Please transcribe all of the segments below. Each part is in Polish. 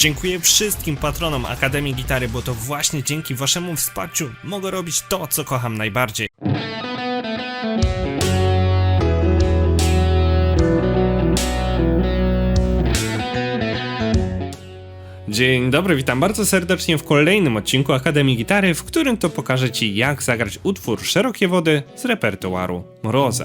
Dziękuję wszystkim patronom Akademii Gitary, bo to właśnie dzięki waszemu wsparciu mogę robić to, co kocham najbardziej. Dzień dobry, witam bardzo serdecznie w kolejnym odcinku Akademii Gitary, w którym to pokażę Ci jak zagrać utwór Szerokie Wody z repertuaru Mroza.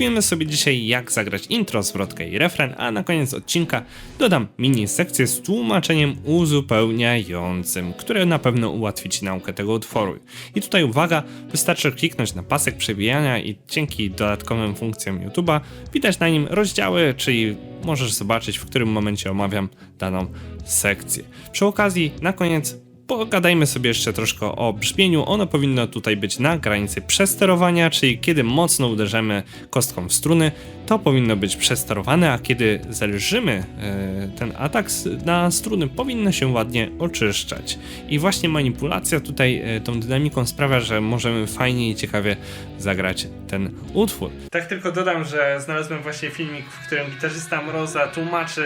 Omówimy sobie dzisiaj jak zagrać intro, zwrotkę i refren, a na koniec odcinka dodam mini sekcję z tłumaczeniem uzupełniającym, które na pewno ułatwi Ci naukę tego utworu. I tutaj uwaga, wystarczy kliknąć na pasek przebijania i dzięki dodatkowym funkcjom YouTube'a widać na nim rozdziały, czyli możesz zobaczyć w którym momencie omawiam daną sekcję. Przy okazji na koniec Pogadajmy sobie jeszcze troszkę o brzmieniu. Ono powinno tutaj być na granicy przesterowania, czyli kiedy mocno uderzymy kostką w struny, to powinno być przesterowane, a kiedy zelżymy e, ten atak na struny, powinno się ładnie oczyszczać. I właśnie manipulacja tutaj e, tą dynamiką sprawia, że możemy fajnie i ciekawie zagrać ten utwór. Tak tylko dodam, że znalazłem właśnie filmik, w którym gitarzysta Mroza tłumaczy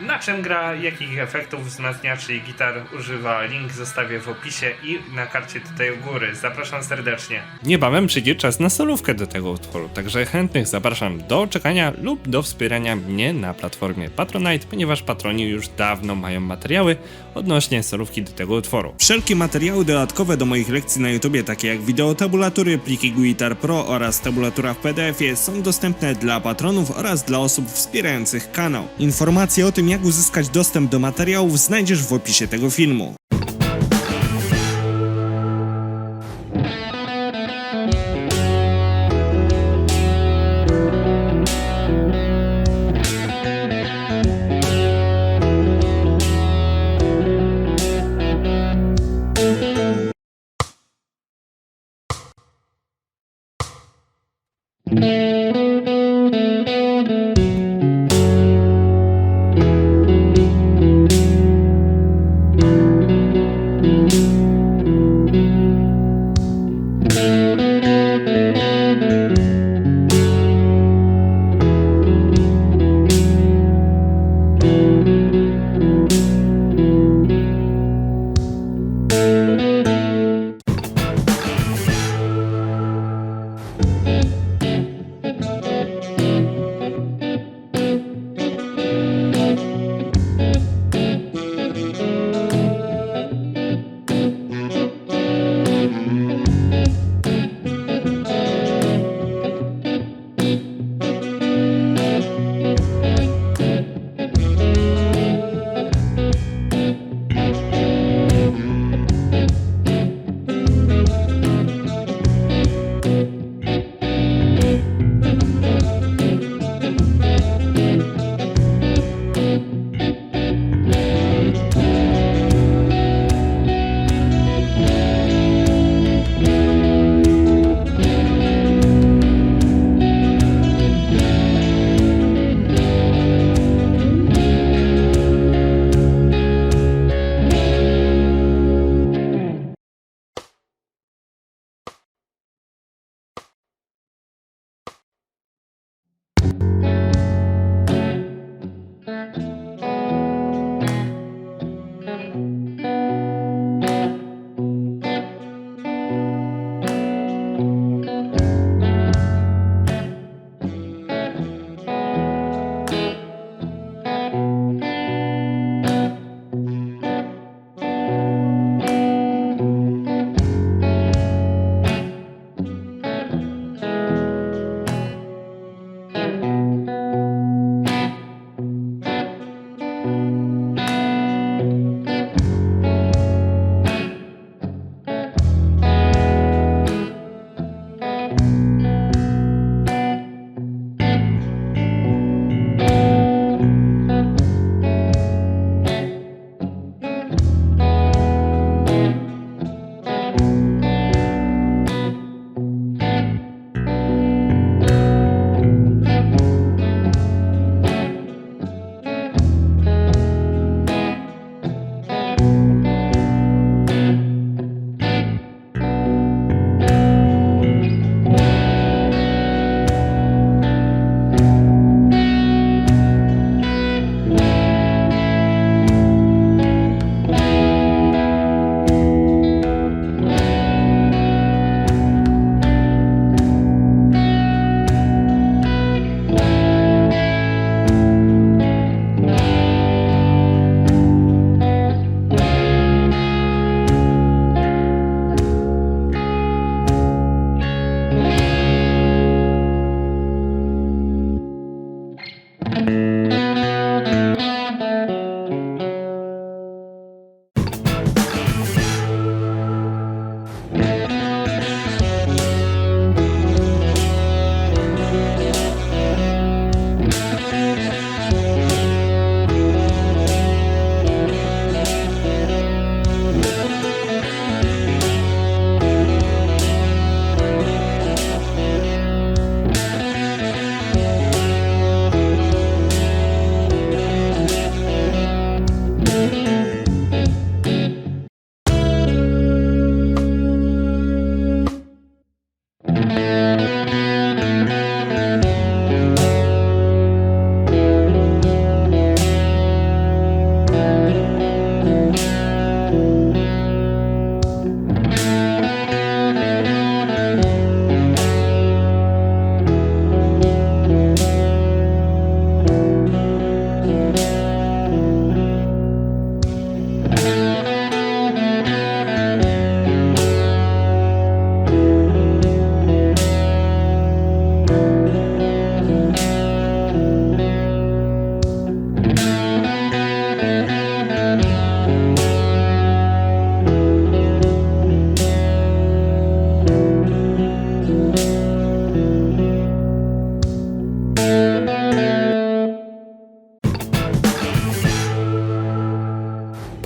na czym gra, jakich efektów wzmacniaczy i gitar używa. Link zostawię w opisie i na karcie tutaj u góry. Zapraszam serdecznie. Niebawem przyjdzie czas na solówkę do tego utworu, także chętnych zapraszam do czekania lub do wspierania mnie na platformie Patronite, ponieważ patroni już dawno mają materiały odnośnie solówki do tego utworu. Wszelkie materiały dodatkowe do moich lekcji na YouTubie, takie jak wideo tabulatury, pliki Guitar Pro oraz tabulatura w PDF-ie są dostępne dla patronów oraz dla osób wspierających kanał. Informacje o tym jak uzyskać dostęp do materiałów znajdziesz w opisie tego filmu.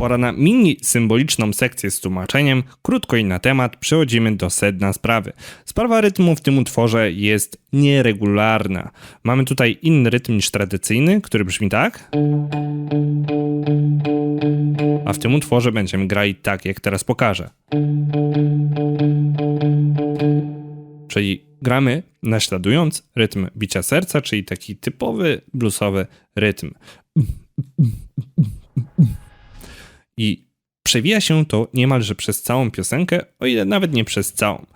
Pora na mini symboliczną sekcję z tłumaczeniem. Krótko i na temat przechodzimy do sedna sprawy. Sprawa rytmu w tym utworze jest nieregularna. Mamy tutaj inny rytm niż tradycyjny, który brzmi tak. A w tym utworze będziemy grali tak, jak teraz pokażę. Czyli gramy naśladując rytm bicia serca, czyli taki typowy bluesowy rytm. I przewija się to niemalże przez całą piosenkę, o ile nawet nie przez całą.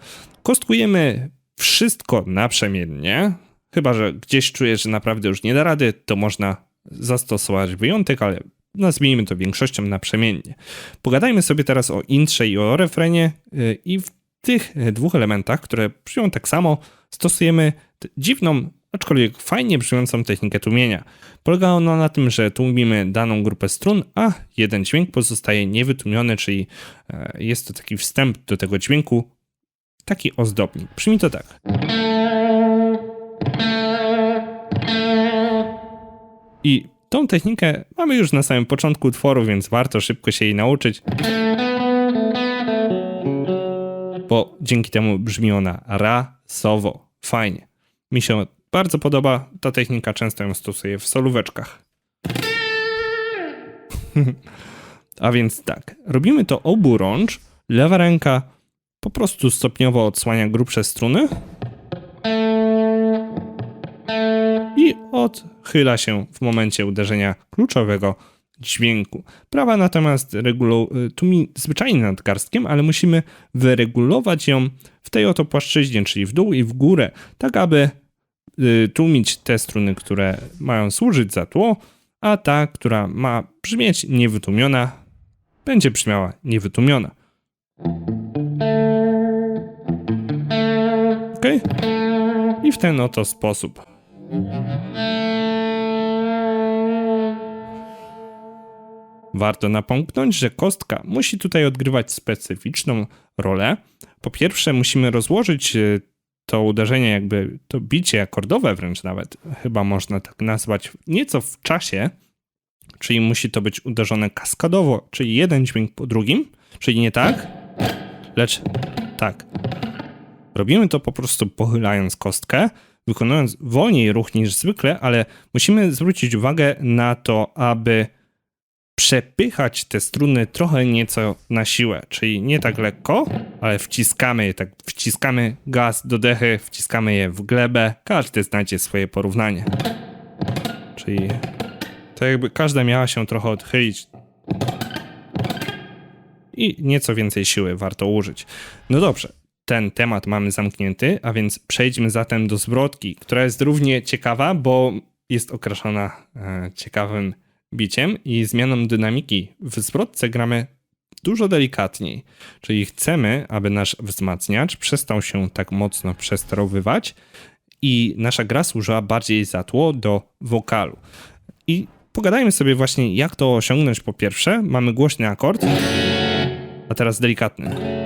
Kostkujemy wszystko naprzemiennie, chyba że gdzieś czujesz, że naprawdę już nie da rady, to można zastosować wyjątek, ale nazwijmy to większością naprzemiennie. Pogadajmy sobie teraz o intrze i o refrenie yy, i w tych dwóch elementach, które brzmią tak samo, stosujemy dziwną, aczkolwiek fajnie brzmiącą technikę tłumienia. Polega ona na tym, że tłumimy daną grupę strun, a jeden dźwięk pozostaje niewytłumiony, czyli e, jest to taki wstęp do tego dźwięku, taki ozdobnik. Brzmi to tak. I tą technikę mamy już na samym początku utworu, więc warto szybko się jej nauczyć. Bo dzięki temu brzmi ona rasowo. Fajnie. Mi się bardzo podoba ta technika, często ją stosuję w solóweczkach. A więc tak, robimy to oburącz, lewa ręka po prostu stopniowo odsłania grubsze struny i odchyla się w momencie uderzenia kluczowego dźwięku. Prawa natomiast regulu- tłumi zwyczajnie nadgarstkiem, ale musimy wyregulować ją w tej oto płaszczyźnie, czyli w dół i w górę, tak aby tłumić te struny, które mają służyć za tło, a ta, która ma brzmieć niewytłumiona, będzie brzmiała niewytłumiona. Ok? I w ten oto sposób. Warto napomknąć, że kostka musi tutaj odgrywać specyficzną rolę. Po pierwsze, musimy rozłożyć e, to uderzenie, jakby to bicie akordowe, wręcz nawet, chyba można tak nazwać, nieco w czasie, czyli musi to być uderzone kaskadowo, czyli jeden dźwięk po drugim, czyli nie tak, lecz tak. Robimy to po prostu pochylając kostkę, wykonując wolniej ruch niż zwykle, ale musimy zwrócić uwagę na to, aby przepychać te struny trochę nieco na siłę, czyli nie tak lekko, ale wciskamy je, tak wciskamy gaz do dechy, wciskamy je w glebę, każdy znajdzie swoje porównanie. Czyli to jakby każda miała się trochę odchylić i nieco więcej siły warto użyć. No dobrze, ten temat mamy zamknięty, a więc przejdźmy zatem do zwrotki, która jest równie ciekawa, bo jest okraszona e, ciekawym biciem i zmianą dynamiki. W zwrotce gramy dużo delikatniej, czyli chcemy, aby nasz wzmacniacz przestał się tak mocno przesterowywać i nasza gra służyła bardziej za tło do wokalu. I pogadajmy sobie właśnie, jak to osiągnąć po pierwsze. Mamy głośny akord, a teraz delikatny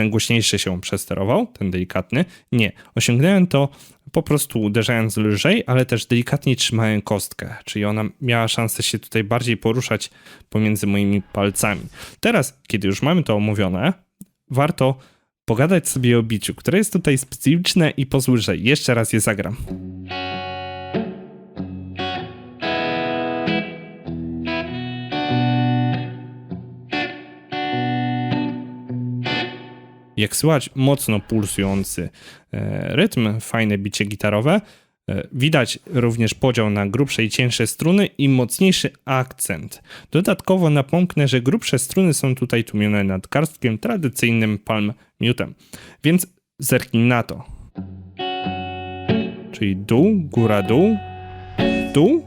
ten głośniejszy się przesterował, ten delikatny. Nie, osiągnąłem to po prostu uderzając lżej, ale też delikatniej trzymałem kostkę, czyli ona miała szansę się tutaj bardziej poruszać pomiędzy moimi palcami. Teraz, kiedy już mamy to omówione, warto pogadać sobie o biciu, które jest tutaj specyficzne i pozwól, jeszcze raz je zagram. Jak słychać mocno pulsujący e, rytm, fajne bicie gitarowe. E, Widać również podział na grubsze i cieńsze struny i mocniejszy akcent. Dodatkowo napomknę, że grubsze struny są tutaj tłumione nadgarstkiem tradycyjnym palm mutem. Więc zerknij na to. Czyli dół, góra, dół, dół.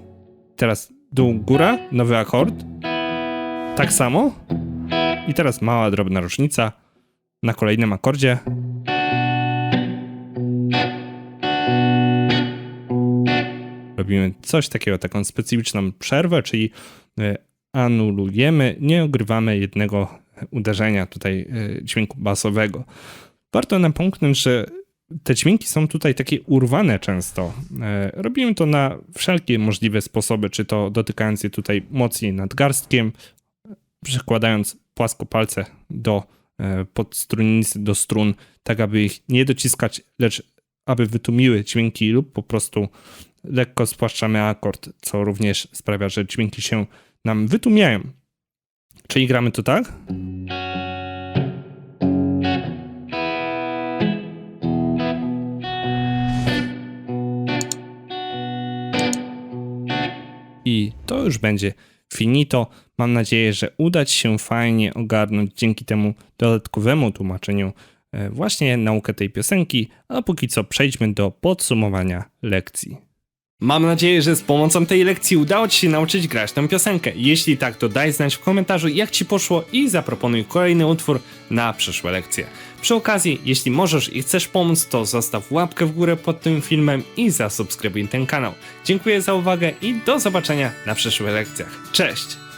Teraz dół, góra, nowy akord. Tak samo. I teraz mała, drobna różnica na kolejnym akordzie. Robimy coś takiego, taką specyficzną przerwę, czyli e, anulujemy, nie ogrywamy jednego uderzenia tutaj e, dźwięku basowego. Warto napomknąć, że te dźwięki są tutaj takie urwane często. E, Robimy to na wszelkie możliwe sposoby, czy to dotykając je tutaj mocniej nadgarstkiem, przykładając płasko palce do e, podstrunnicy, do strun, tak aby ich nie dociskać, lecz aby wytłumiły dźwięki lub po prostu lekko spłaszczamy akord, co również sprawia, że dźwięki się nam wytłumiają. Czyli gramy to tak? I to już będzie finito. Mam nadzieję, że uda Ci się fajnie ogarnąć dzięki temu dodatkowemu tłumaczeniu e, właśnie naukę tej piosenki, a póki co przejdźmy do podsumowania lekcji. Mam nadzieję, że z pomocą tej lekcji udało Ci się nauczyć grać tę piosenkę. Jeśli tak, to daj znać w komentarzu, jak Ci poszło i zaproponuj kolejny utwór na przyszłe lekcje. Przy okazji, jeśli możesz i chcesz pomóc, to zostaw łapkę w górę pod tym filmem i zasubskrybuj ten kanał. Dziękuję za uwagę i do zobaczenia na przyszłych lekcjach. Cześć!